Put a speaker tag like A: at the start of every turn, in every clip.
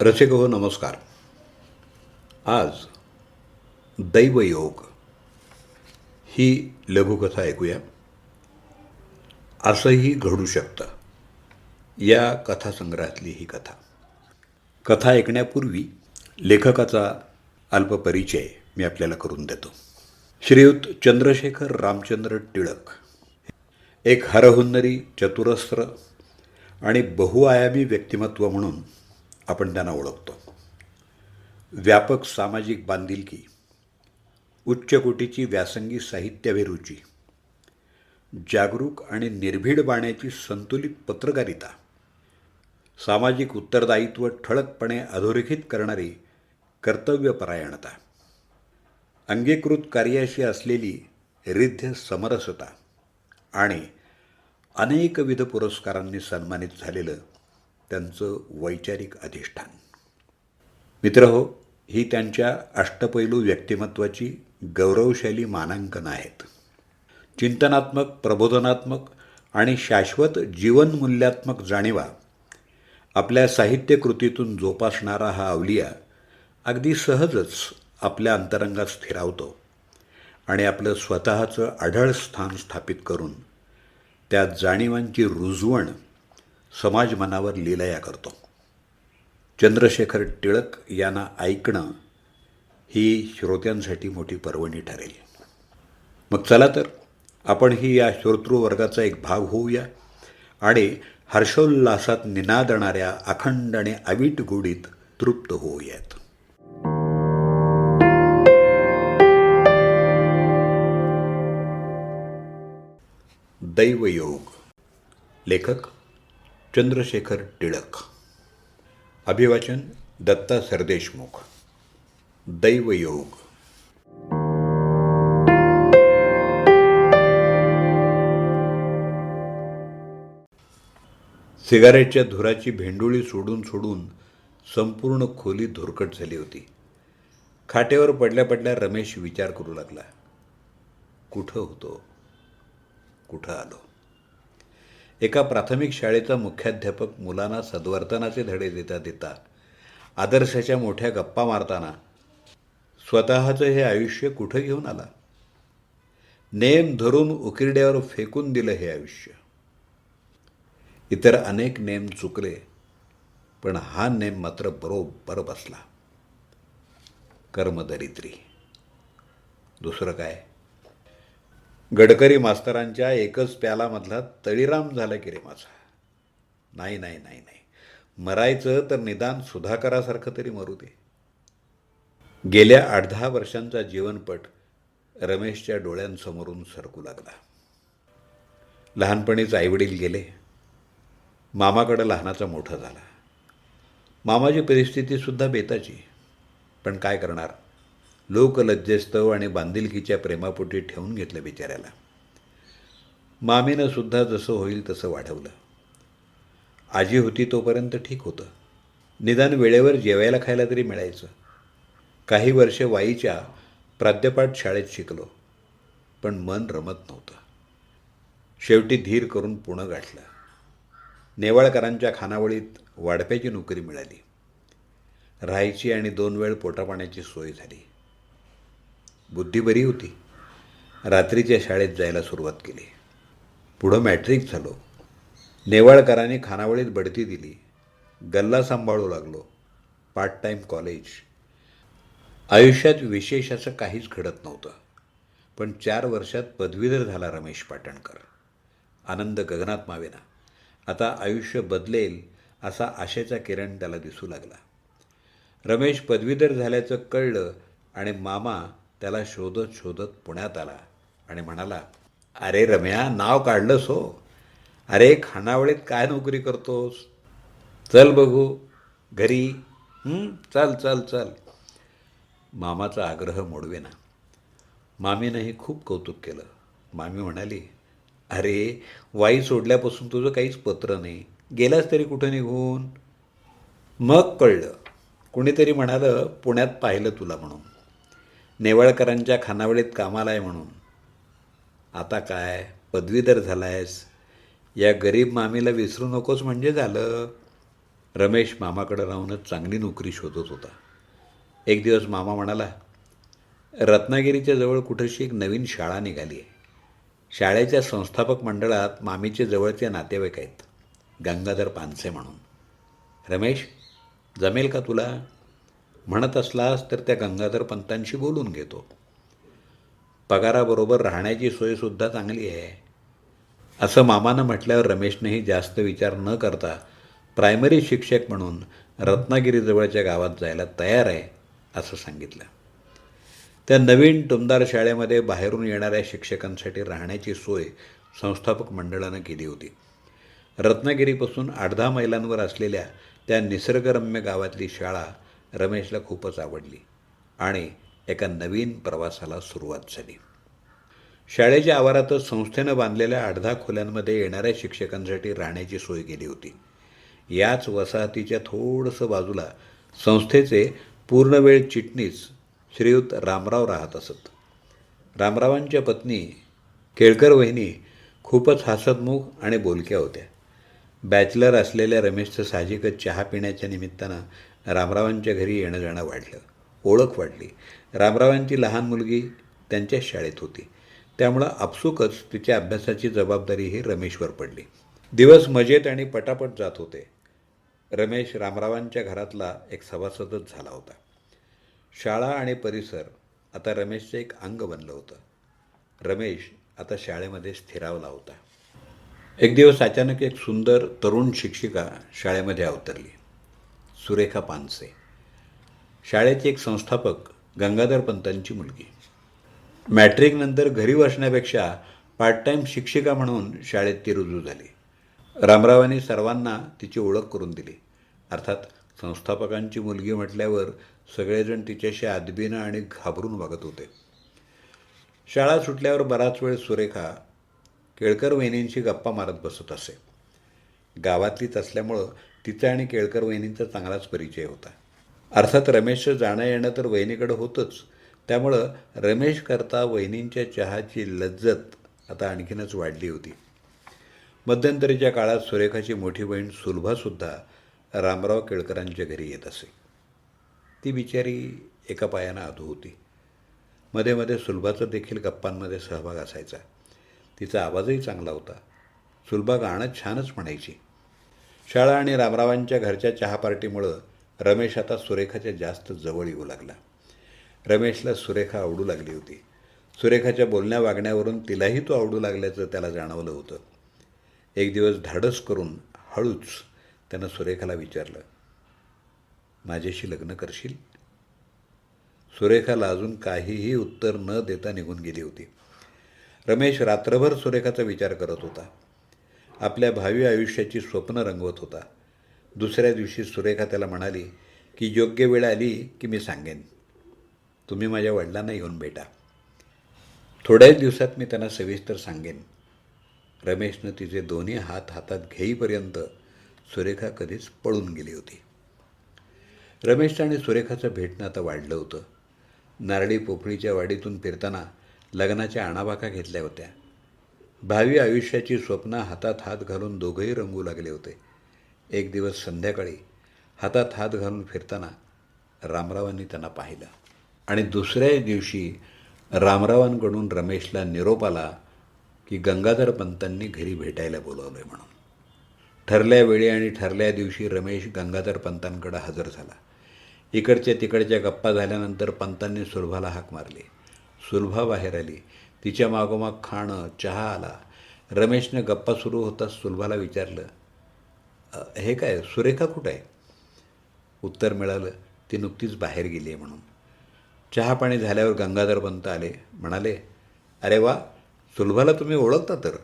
A: रसिक हो नमस्कार. आज दैवयोग ही लघुकथा ऐकूया. असंही घडू शकतं. या कथासंग्रहातली ही कथा. कथा ऐकण्यापूर्वी लेखकाचा अल्पपरिचय मी आपल्याला करून देतो. श्रीयुत चंद्रशेखर रामचंद्र टिळक एक हरहुन्नरी चतुरस्र आणि बहुआयामी व्यक्तिमत्व म्हणून आपण त्यांना ओळखतो. व्यापक सामाजिक बांधिलकी उच्चकोटीची व्यासंगी साहित्याभिरुची जागरूक आणि निर्भीड बाण्याची संतुलित पत्रकारिता सामाजिक उत्तरदायित्व ठळकपणे अधोरेखित करणारी कर्तव्यपरायणता अंगीकृत कार्याशी असलेली रिद्ध समरसता आणि अनेकविध पुरस्कारांनी सन्मानित झालेलं त्यांचं वैचारिक अधिष्ठान. मित्र हो ही त्यांच्या अष्टपैलू व्यक्तिमत्वाची गौरवशाली मानांकन आहेत. चिंतनात्मक प्रबोधनात्मक आणि शाश्वत जीवनमूल्यात्मक जाणीवा आपल्या साहित्यकृतीतून जोपासणारा हा अवलिया अगदी सहजच आपल्या अंतरंगात स्थिरावतो आणि आपलं स्वतःचं आढळ स्थान स्थापित करून त्या जाणीवांची रुजवण समाज मनावर लिलया करतो. चंद्रशेखर टिळक यांना ऐकणं ही श्रोत्यांसाठी मोठी पर्वणी ठरेल. मग चला तर आपण ही या श्रोतृवर्गाचा एक भाग होऊया आणि हर्षोल्लासात निनादणाऱ्या अखंड आणि अवीट गोडीत तृप्त होऊयात. दैवयोग. लेखक चंद्रशेखर टिळक. अभिवाचन दत्ता सरदेशमुख. दैवयोग. सिगारेटच्या धुराची भेंडोळी सोडून सोडून संपूर्ण खोली धुरकट झाली होती. खाटेवर पडल्या पडल्या रमेश विचार करू लागला. कुठं होतो? कुठं आलो? एका प्राथमिक शाळेचा मुख्याध्यापक मुलांना सद्वर्तनाचे धडे देता देता आदर्शाच्या मोठ्या गप्पा मारताना स्वतःचं हे आयुष्य कुठं घेऊन आला? नेम धरून उकिरड्यावर फेकून दिलं हे आयुष्य. इतर अनेक नेम चुकले पण हा नेम मात्र बरोबर बसला. कर्मदरिद्री. दुसरं काय? गडकरी मास्तरांच्या एकच प्यालामधला तळीराम झाला की रे माझा. नाही नाही नाही नाही. मरायचं तर निदान सुधाकरासारखं तरी मरू दे. गेल्या आठ दहा वर्षांचा जीवनपट रमेशच्या डोळ्यांसमोरून सरकू लागला. लहानपणीच आईवडील गेले. मामाकडं लहानाचा मोठा झाला. मामाची परिस्थितीसुद्धा बेताची. पण काय करणार? लोकलज्जेस्तव आणि बांधिलकीच्या प्रेमापोटी ठेवून घेतलं बिचाऱ्याला. मामीनं सुद्धा जसं होईल तसं वाढवलं. आजी होती तोपर्यंत ठीक होतं. निदान वेळेवर जेवायला खायला तरी मिळायचं. काही वर्षे वाईच्या प्राद्यपाठ शाळेत शिकलो पण मन रमत नव्हतं. शेवटी धीर करून पुणं गाठलं. नेवाळकरांच्या खानावळीत वाढप्याची नोकरी मिळाली. राहायची आणि दोन वेळ पोटापाण्याची सोय झाली. बुद्धी बरी होती. रात्रीच्या शाळेत जायला सुरुवात केली. पुढं मॅट्रिक झालो. नेवाळकरांनी खानावळीत बढती दिली. गल्ला सांभाळू लागलो. पार्ट टाईम कॉलेज आयुष्यात विशेष असं काहीच घडत नव्हतं. पण चार वर्षात पदवीधर झाला रमेश पाटणकर. आनंद गगनात मावेना. आता आयुष्य बदलेल असा आशेचा किरण त्याला दिसू लागला. रमेश पदवीधर झाल्याचं कळलं आणि मामा त्याला शोधत शोधत पुण्यात आला आणि म्हणाला अरे रम्या नाव काढलंस हो. अरे खानावळीत काय नोकरी करतोस? चल बघू घरी. चल चल चल. मामाचा आग्रह मोडवेना. मामीनंही खूप कौतुक केलं. मामी म्हणाली अरे वाई सोडल्यापासून तुझं काहीच पत्र नाही. गेलास तरी कुठं निघून? मग कळलं. कुणीतरी म्हणालं पुण्यात पाहिलं तुला म्हणून. नेवाळकरांच्या खानावळीत कामाला आहे म्हणून. आता काय? पदवीधर झालायस. या गरीब मामीला विसरू नकोस म्हणजे झालं. रमेश मामाकडे राहूनच चांगली नोकरी शोधत होता. एक दिवस मामा म्हणाला रत्नागिरीच्या जवळ कुठेशी एक नवीन शाळा निघाली आहे. शाळेच्या संस्थापक मंडळात मामीचे जवळचे नातेवाईक आहेत. गंगाधर पानसे म्हणून. रमेश जमेल का तुला? म्हणत असलास तर त्या गंगाधर पंतांशी बोलून घेतो. पगाराबरोबर राहण्याची सोयसुद्धा चांगली आहे. असं मामानं म्हटल्यावर रमेशनेही जास्त विचार न करता प्रायमरी शिक्षक म्हणून रत्नागिरीजवळच्या गावात जायला तयार आहे असं सांगितलं. त्या नवीन टुमदार शाळेमध्ये बाहेरून येणाऱ्या शिक्षकांसाठी राहण्याची सोय संस्थापक मंडळानं केली होती. रत्नागिरीपासून आठ दहा मैलांवर असलेल्या त्या निसर्गरम्य गावातली शाळा रमेशला खूपच आवडली आणि एका नवीन प्रवासाला सुरुवात झाली. शाळेच्या आवारातच संस्थेनं बांधलेल्या अर्धा खोल्यांमध्ये येणाऱ्या शिक्षकांसाठी राहण्याची सोय केली होती. याच वसाहतीच्या थोडंसं बाजूला संस्थेचे पूर्णवेळ चिटणीस श्रीयुत रामराव राहत असत. रामरावांच्या पत्नी केळकर वहिनी खूपच हसतमुख आणि बोलक्या होत्या. बॅचलर असलेल्या रमेशचं साहजिकच चहा पिण्याच्या निमित्तानं रामरावांच्या घरी येणं जाणं वाढलं. ओळख वाढली. रामरावांची लहान मुलगी त्यांच्याच शाळेत होती. त्यामुळं आपसुकच तिच्या अभ्यासाची जबाबदारीही रमेशवर पडली. दिवस मजेत आणि पटापट जात होते. रमेश रामरावांच्या घरातला एक सभासदच झाला होता. शाळा आणि परिसर आता रमेशचं एक अंग बनलं होतं. रमेश आता शाळेमध्ये स्थिरावला होता. एक दिवस अचानक एक सुंदर तरुण शिक्षिका शाळेमध्ये अवतरली. सुरेखा पानसे. शाळेचे एक संस्थापक गंगाधर पंतांची मुलगी. मॅट्रिकनंतर घरी बसण्यापेक्षा पार्ट टाईम शिक्षिका म्हणून शाळेत ती रुजू झाली. रामरावांनी सर्वांना तिची ओळख करून दिली. अर्थात संस्थापकांची मुलगी म्हटल्यावर सगळेजण तिच्याशी आदबीनं आणि घाबरून वागत होते. शाळा सुटल्यावर बराच वेळ सुरेखा केळकर वहिनींशी गप्पा मारत बसत असे. गावातलीच असल्यामुळं तिचा आणि केळकर वहिनींचा चांगलाच परिचय होता. अर्थात रमेशचं जाणं येणं तर वहिनीकडं होतंच. त्यामुळं रमेशकरता वहिनींच्या चहाची लज्जत आता आणखीनच वाढली होती. मध्यंतरीच्या काळात सुरेखाची मोठी बहीण सुलभासुद्धा रामराव केळकरांच्या घरी येत असे. ती बिचारी एका पायानं आधू होती. मध्ये मध्ये सुलभाचा देखील गप्पांमध्ये सहभाग असायचा. तिचा आवाजही चांगला होता. सुलभा गाणं छानच म्हणायची. शाळा आणि रामरावांच्या घरच्या चहा पार्टीमुळं रमेश आता सुरेखाच्या जास्त जवळ येऊ लागला. रमेशला सुरेखा आवडू लागली होती. सुरेखाच्या बोलण्या वागण्यावरून तिलाही तो आवडू लागल्याचं त्याला जाणवलं होतं. एक दिवस धाडस करून हळूच त्यानं सुरेखाला विचारलं माझ्याशी लग्न करशील? सुरेखाला अजून काहीही उत्तर न देता निघून गेली होती. रमेश रात्रभर सुरेखाचा विचार करत होता. आपल्या भावी आयुष्याची स्वप्न रंगवत होता. दुसऱ्या दिवशी सुरेखा त्याला म्हणाली की योग्य वेळ आली की मी सांगेन. तुम्ही माझ्या वडिलांना येऊन भेटा. थोड्याच दिवसात मी त्यांना सविस्तर सांगेन. रमेशनं तिचे दोन्ही हात हातात घेईपर्यंत सुरेखा कधीच पळून गेली होती. रमेशचं आणि सुरेखाचं भेटणं आता वाढलं होतं. नारळी पोफळीच्या वाडीतून फिरताना लग्नाच्या आणाबाका घेतल्या होत्या. भावी आयुष्याची स्वप्न हातात हात घालून दोघंही रंगू लागले होते. एक दिवस संध्याकाळी हातात हात घालून फिरताना रामरावांनी त्यांना पाहिलं आणि दुसऱ्या दिवशी रामरावांकडून रमेशला निरोप आला की गंगाधर पंतांनी घरी भेटायला बोलवलं म्हणून. ठरल्या वेळी आणि ठरल्या दिवशी रमेश गंगाधर पंतांकडे हजर झाला. इकडच्या तिकडच्या गप्पा झाल्यानंतर पंतांनी सुलभाला हाक मारली. सुलभा बाहेर आली. तिच्या मागोमाग खाणं चहा आला. रमेशनं गप्पा सुरू होताच सुलभाला विचारलं हे काय सुरेखा कुठं आहे? उत्तर मिळालं ती नुकतीच बाहेर गेली आहे म्हणून. चहा पाणी झाल्यावर गंगाधर पंत आले म्हणाले अरे वा सुलभाला तुम्ही ओळखता तर.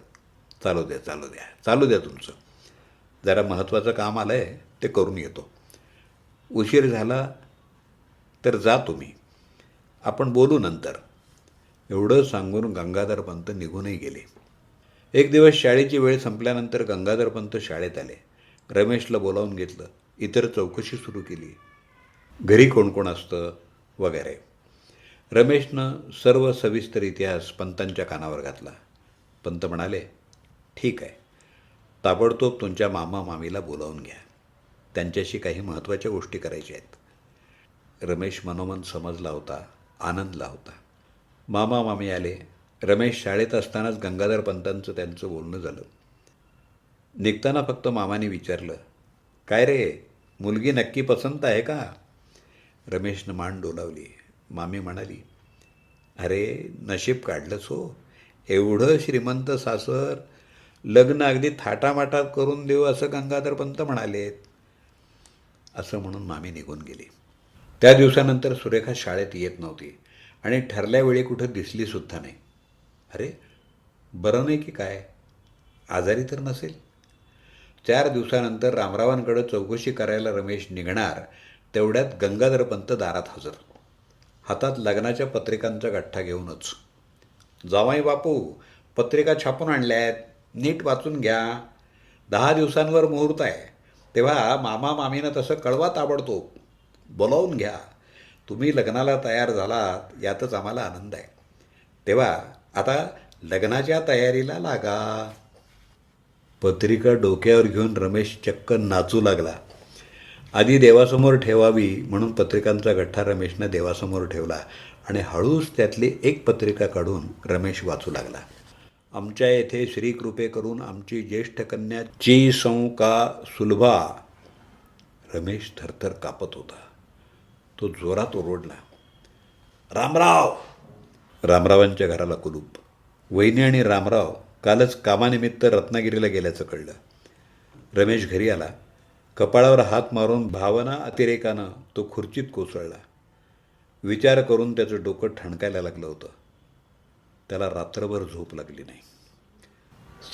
A: चालू द्या चालू द्या चालू द्या तुमचं. जरा महत्त्वाचं काम आलं आहे ते करून येतो. उशीर झाला तर जा तुम्ही. आपण बोलू नंतर. एवढं सांगून गंगाधरपंत निघूनही गेले. एक दिवस शाळेची वेळ संपल्यानंतर गंगाधरपंत शाळेत आले. रमेशला बोलावून घेतलं इतर चौकशी सुरू केली. घरी कोण कोण असतं? वगैरे. रमेशनं सर्व सविस्तर इतिहास पंतांच्या कानावर घातला. पंत म्हणाले ठीक आहे. ताबडतोब तुमच्या मामा मामीला बोलावून घ्या. त्यांच्याशी काही महत्त्वाच्या गोष्टी करायच्या आहेत. रमेश मनोमन समजला होता आनंदला होता. मामा मामी आले. रमेश शाळेत असतानाच गंगाधर पंतांचं त्यांचं बोलणं झालं. निघताना फक्त मामाने विचारलं काय रे मुलगी नक्की पसंत आहे का? रमेशनं मान डोलावली. मामी म्हणाली अरे नशीब काढलंच हो. एवढं श्रीमंत सासर लग्न अगदी थाटामाटात करून देऊ असं गंगाधर पंत म्हणालेत. असं म्हणून मामी निघून गेली. त्या दिवसानंतर सुरेखा शाळेत येत नव्हती. आणि ठरल्या वेळी कुठं दिसलीसुद्धा नाही. अरे बरं नाही की काय? आजारी तर नसेल. चार दिवसानंतर रामरावांकडं चौकशी करायला रमेश निघणार तेवढ्यात गंगाधरपंत दारात हजर. हातात लग्नाच्या पत्रिकांचा गठ्ठा घेऊनच. जावाई बापू पत्रिका छापून आणल्या आहेत नीट वाचून घ्या. दहा दिवसांवर मुहूर्त आहे. तेव्हा मामा मामीनं तसं कळवा ताबडतोब. बोलावून घ्या. तुम्ही लग्नाला तयार झालात यातच आम्हाला आनंद आहे. तेव्हा आता लग्नाच्या तयारीला लागा. पत्रिका डोक्यावर घेऊन रमेश चक्क नाचू लागला. आधी देवासमोर ठेवावी म्हणून पत्रिकांचा गठ्ठा रमेशनं देवासमोर ठेवला आणि हळूच त्यातली एक पत्रिका काढून रमेश वाचू लागला. आमच्या येथे श्रीकृपे करून आमची ज्येष्ठ कन्या ची संका सुलभा. रमेश थरथर कापत होता. तो जोरात ओरडला. रामराव! रामरावांच्या घराला कुलूप. वहिनी आणि रामराव कालच कामानिमित्त रत्नागिरीला गेल्याचं कळलं. रमेश घरी आला. कपाळावर हात मारून भावना अतिरेकानं तो खुर्चीत कोसळला. विचार करून त्याचं डोकं ठणकायला लागलं होतं. त्याला रात्रभर झोप लागली नाही.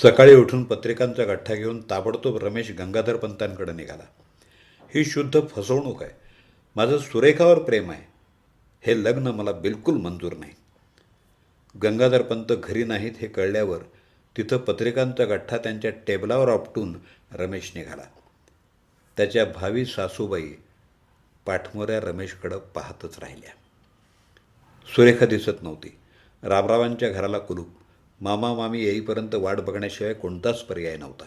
A: सकाळी उठून पत्रिकांचा गठ्ठा घेऊन ताबडतोब रमेश गंगाधर पंतांकडे निघाला. ही शुद्ध फसवणूक आहे. माझं सुरेखावर प्रेम आहे. हे लग्न मला बिलकुल मंजूर नाही. गंगाधरपंत घरी नाहीत हे कळल्यावर तिथं पत्रिकांचा गठ्ठा त्यांच्या टेबलावर आपटून रमेश निघाला. त्याच्या भावी सासूबाई पाठमोऱ्या रमेशकडं पाहतच राहिल्या. सुरेखा दिसत नव्हती. रामरावांच्या घराला कुलूप. मामा मामी येईपर्यंत वाट बघण्याशिवाय कोणताच पर्याय नव्हता.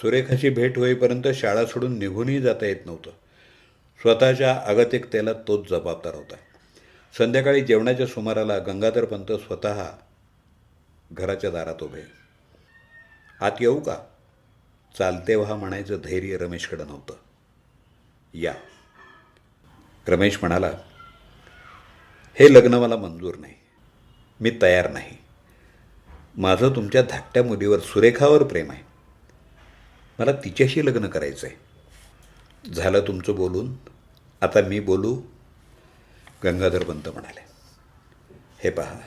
A: सुरेखाची भेट होईपर्यंत शाळा सोडून निघूनही जाता येत नव्हतं. स्वतःच्या अगतिकतेला तोच जबाबदार होता. संध्याकाळी जेवणाच्या सुमाराला गंगाधर पंत स्वतः घराच्या दारात उभे. आत येऊ का? चालते व्हा म्हणायचं धैर्य रमेशकडं नव्हतं. या. रमेश म्हणाला हे लग्न मला मंजूर नाही. मी तयार नाही. माझं तुमच्या धाकट्या मुलीवर सुरेखावर प्रेम आहे. मला तिच्याशी लग्न करायचं आहे झालं तुमचं बोलून आता मी बोलू? गंगाधर पंत म्हणाले हे पहा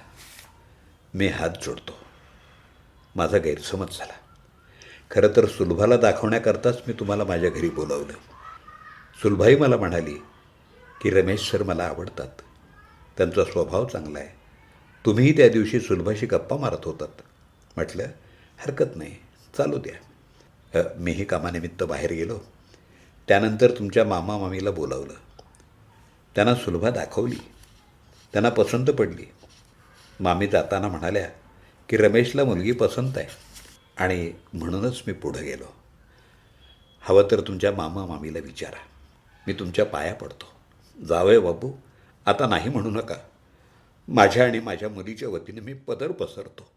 A: मी हात जोडतो. माझा गैरसमज झाला. खरं तर सुलभाला दाखवण्याकरताच मी तुम्हाला माझ्या घरी बोलावलं. सुलभाई मला म्हणाली की रमेश सर मला आवडतात. त्यांचा स्वभाव चांगला आहे. तुम्हीही त्या दिवशी सुलभाशी गप्पा मारत होतात. म्हटलं हरकत नाही. चालू द्या. मीही कामानिमित्त बाहेर गेलो. त्यानंतर तुमच्या मामा मामीला बोलावलं. त्यांना सुलभा दाखवली. त्यांना पसंत पडली. मामी जाताना म्हणाल्या की रमेशला मुलगी पसंत आहे आणि म्हणूनच मी पुढं गेलो. हवं तर तुमच्या मामा मामीला विचारा. मी तुमच्या पाया पडतो. जावय बाबू आता नाही म्हणू नका. माझ्या आणि माझ्या मुलीच्या वतीने मी पदर पसरतो.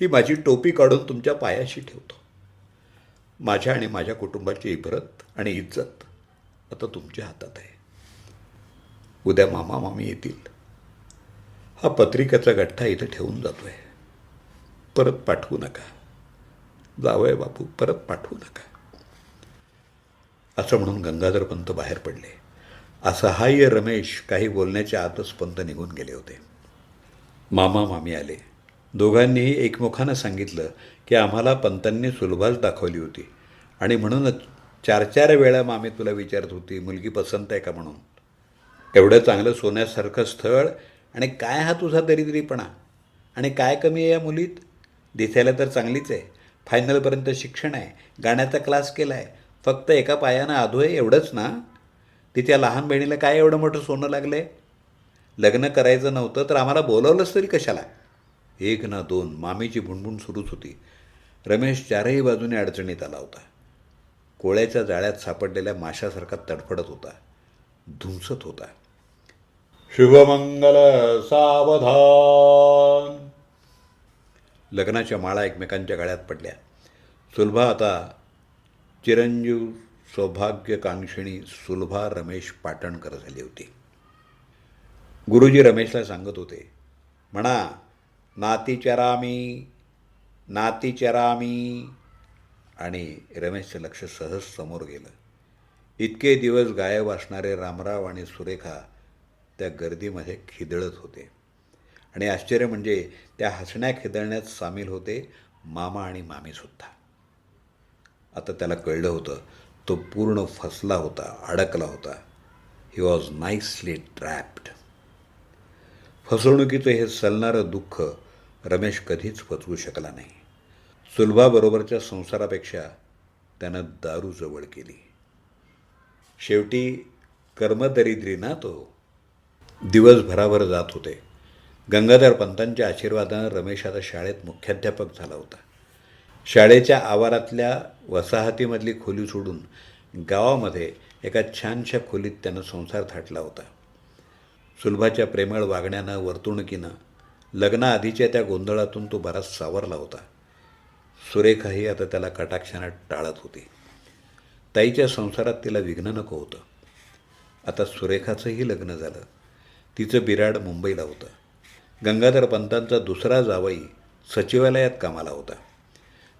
A: ही माझी टोपी काढून तुमच्या पायाशी ठेवतो. माझ्या आणि माझ्या कुटुंबाची इबरत आणि इज्जत आता तुमच्या हातात आहे. उद्या मामा मामी येतील. हा पत्रिकेचा गठ्ठा इथं ठेवून जातो आहे परत पाठवू नका. जावय बापू परत पाठवू नका. असं म्हणून गंगाधर पंत बाहेर पडले. असहाय्य रमेश काही बोलण्याच्या आतच पंत निघून गेले होते. मामा मामी आले. दोघांनीही एकमुखानं सांगितलं की आम्हाला पंतांनी सुलभाच दाखवली होती. आणि म्हणूनच चार चार वेळा मामी तुला विचारत होती मुलगी पसंत आहे का म्हणून? एवढं चांगलं सोन्यासारखं स्थळ आणि काय हा तुझा दरिद्रीपणा? आणि काय कमी आहे या मुलीत? दिसायला तर चांगलीच आहे. फायनलपर्यंत शिक्षण आहे. गाण्याचा क्लास केला आहे फक्त एका पायानं आधो आहे एवढंच ना? तिच्या लहान बहिणीला काय एवढं मोठं सोनं लागलं आहे लग्न करायचं नव्हतं तर आम्हाला बोलावलंच तरी कशाला? एक ना दोन मामीची भुणभुण सुरूच होती. रमेश चारही बाजूने अडचणीत आला होता. कोळ्याच्या जाळ्यात सापडलेल्या माशासारखा तडफडत होता. धुमसत होता. शुभमंगल सावधान. लग्नाच्या माळा एकमेकांच्या गळ्यात पडल्या. सुलभा आता चिरंजीव सौभाग्यकांक्षिणी सुलभा रमेश पाटणकर झाली होती. गुरुजी रमेशला सांगत होते म्हणा नाती चरामी नाती चरामी. आणि रमेशचं लक्ष सहज समोर गेलं. इतके दिवस गायब असणारे रामराव आणि सुरेखा त्या गर्दीमध्ये खिदळत होते. आणि आश्चर्य म्हणजे त्या हसण्या खिदळण्यात सामील होते मामा आणि मामीसुद्धा आता त्याला कळलं होतं तो पूर्ण फसला होता अडकला होता. ही वॉज नाईसली ट्रॅप्ड फसवणुकीचं हे सलणारं दुःख रमेश कधीच पचवू शकला नाही. सुलभाबरोबरच्या संसारापेक्षा त्यानं दारू जवळ केली. शेवटी कर्मदरिद्री ना तो दिवसभराभर जात होते. गंगाधर पंतांच्या आशीर्वादानं रमेश आता शाळेत मुख्याध्यापक झाला होता. शाळेच्या आवारातल्या वसाहतीमधली खोली सोडून गावामध्ये एका छानशा खोलीत त्यानं संसार थाटला होता. सुलभाच्या प्रेमळ वागण्यानं वर्तणुकीनं लग्नाआधीच्या त्या गोंधळातून तो बराच सावरला होता. सुरेखाही आता त्याला कटाक्षानं टाळत होती. ताईच्या संसारात तिला विघ्न नको होतं. आता सुरेखाचंही लग्न झालं. तिचं बिराड मुंबईला होतं. गंगाधर पंतांचा दुसरा जावई सचिवालयात कामाला होता.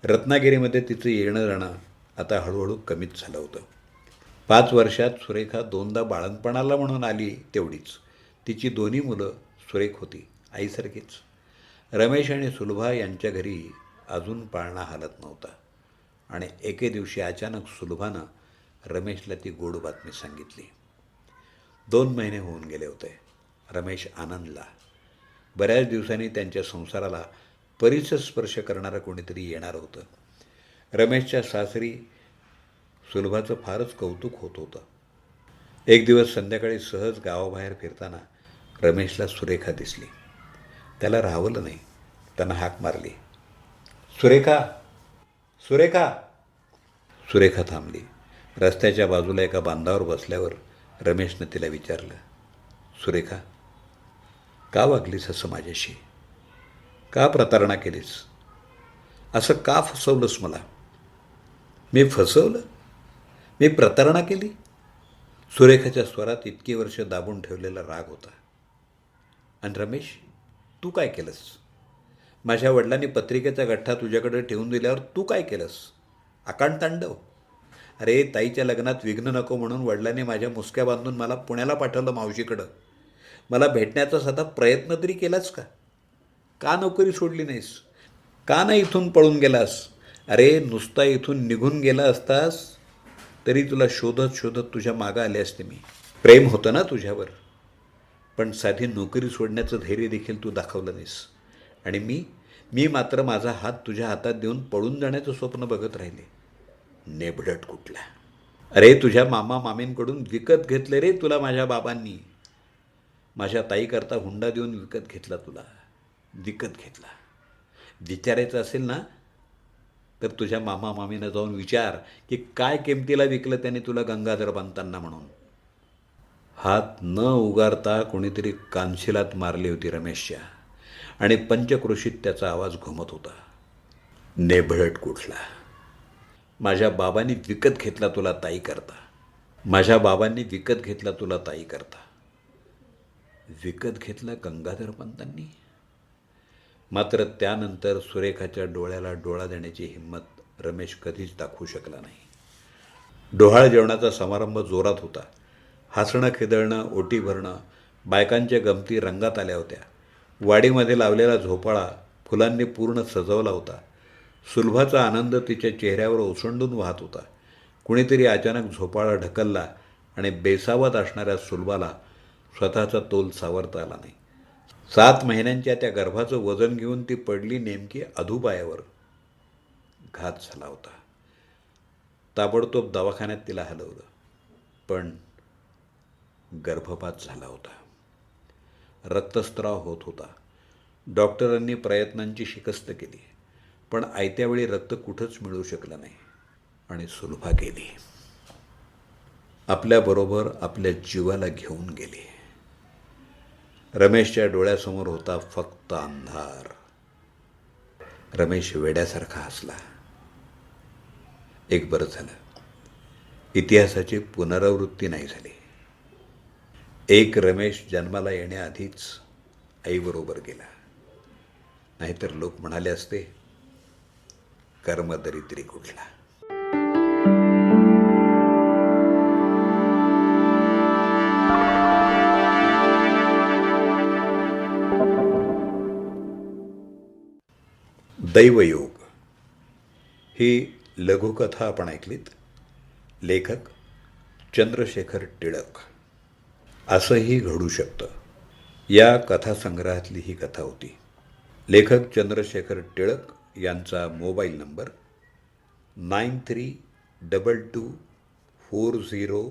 A: रत्नागिरीमध्ये तिचं येणं जाणं आता हळूहळू कमीच झालं होतं. पाच वर्षात सुरेखा दोनदा बाळणपणाला म्हणून आली तेवढीच. तिची दोन्ही मुलं सुरेख होती. आईसारखीच. रमेश आणि सुलभा यांच्या घरी अजून पाळणा हालत नव्हता. आणि एके दिवशी अचानक सुलभानं रमेशला ती गोड बातमी सांगितली. दोन महिने होऊन गेले होते. रमेश आनंदला. बऱ्याच दिवसांनी त्यांच्या संसाराला परिसर स्पर्श करणारं कोणीतरी येणार होतं. रमेशच्या सासरी सुलभाचं फारच कौतुक होत होतं. एक दिवस संध्याकाळी सहज गावाबाहेर फिरताना रमेशला सुरेखा दिसली. त्याला राहवलं नाही. त्यानं हाक मारली. सुरेखा सुरेखा! सुरेखा थांबली. रस्त्याच्या बाजूला एका बांधावर बसल्यावर रमेशनं तिला विचारलं सुरेखा का वागलीस असं माझ्याशी? का प्रतारणा केलीस? असं का फसवलंस मला? मी फसवलं? मी प्रतारणा केली? सुरेखाच्या स्वरात इतकी वर्ष दाबून ठेवलेला राग होता. आणि रमेश तू काय केलंस? माझ्या वडिलांनी पत्रिकेचा गठ्ठा तुझ्याकडे ठेवून दिल्यावर तू काय केलंस? आकांड तांडव. अरे ताईच्या लग्नात विघ्न नको म्हणून वडिलांनी माझ्या मुसक्या बांधून मला पुण्याला पाठवलं मावशीकडं. मला भेटण्याचा सदा प्रयत्न तरी केलाच का? का नोकरी सोडली नाहीस? का नाही इथून पळून गेलास? अरे नुसता इथून निघून गेला असतास तरी तुला शोधत शोधत तुझ्या मागं आले असते मी. प्रेम होतं ना तुझ्यावर? पण साधी नोकरी सोडण्याचं धैर्य देखील तू दाखवलं नाहीस. आणि मी मी मात्र माझा हात तुझ्या हातात देऊन पळून जाण्याचं स्वप्न बघत राहिले. नेबडट कुठला? अरे तुझ्या मामा मामींकडून विकत घेतले रे तुला माझ्या बाबांनी. माझ्या ताईकरता हुंडा देऊन विकत घेतला तुला. विकत घेतला. विचारायचं असेल ना तर तुझ्या मामा मामीनं जाऊन विचार की काय किमतीला विकलं त्याने तुला गंगाधर बांधताना म्हणून. हात न उगारता कोणीतरी कानशिलात मारली होती रमेशच्या. आणि पंचकृषीत त्याचा आवाज घुमत होता. नेभळट कुठला? माझ्या बाबांनी विकत घेतला तुला ताई करता. माझ्या बाबांनी विकत घेतला तुला ताई करता. विकत घेतला गंगाधर पंतांनी? मात्र त्यानंतर सुरेखाच्या डोळ्याला डोळा देण्याची हिंमत रमेश कधीच दाखवू शकला नाही. डोहाळ जेवणाचा समारंभ जोरात होता. हसणं खिदळणं ओटी भरणं बायकांच्या गमती रंगात आल्या होत्या. वाडीमध्ये लावलेला झोपाळा फुलांनी पूर्ण सजवला होता. सुलभाचा आनंद तिच्या चेहऱ्यावर ओसंडून वाहत होता. कुणीतरी अचानक झोपाळा ढकलला आणि बेसावत असणाऱ्या सुलभाला स्वतःचा तोल सावरता आला नाही. सात महिन्यांच्या त्या गर्भाचं वजन घेऊन ती पडली नेमकी अधुबायावर. घात झाला होता. ताबडतोब दवाखान्यात तिला हलवलं. पण गर्भपात झाला होता. रक्तस्त्राव होत होता. डॉक्टरांनी प्रयत्नांची शिकस्त केली पण आयत्यावेळी रक्त कुठंच मिळू शकलं नाही आणि सुलभा गेली. आपल्याबरोबर आपल्या जीवाला घेऊन गेली. रमेशच्या डोळ्यासमोर होता फक्त अंधार. रमेश वेड्यासारखा हसला. एक बरं झालं. इतिहासाची पुनरावृत्ती नाही झाली. एक रमेश जन्माला येण्याआधीच आईबरोबर गेला. नाहीतर लोक म्हणाले असते कर्मदरिद्री कुठला? दैवयोग. ही लघुकथा आपण ऐकलीत. लेखक चंद्रशेखर टिळक. असंही घडू शकतं. या कथासंग्रहातली ही कथा होती. लेखक चंद्रशेखर टिळक यांचा mobile number nine three double two four zero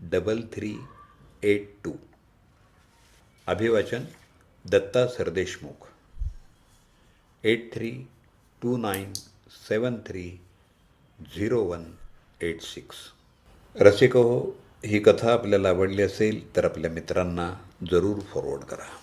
A: double three eight two. अभिवाचन Datta Sardeshmukh. Eight three two nine seven three zero one eight six. रसिको हो, ही कथा आपल्याला आवडली असेल तर आपल्या मित्रांना जरूर फॉरवर्ड करा.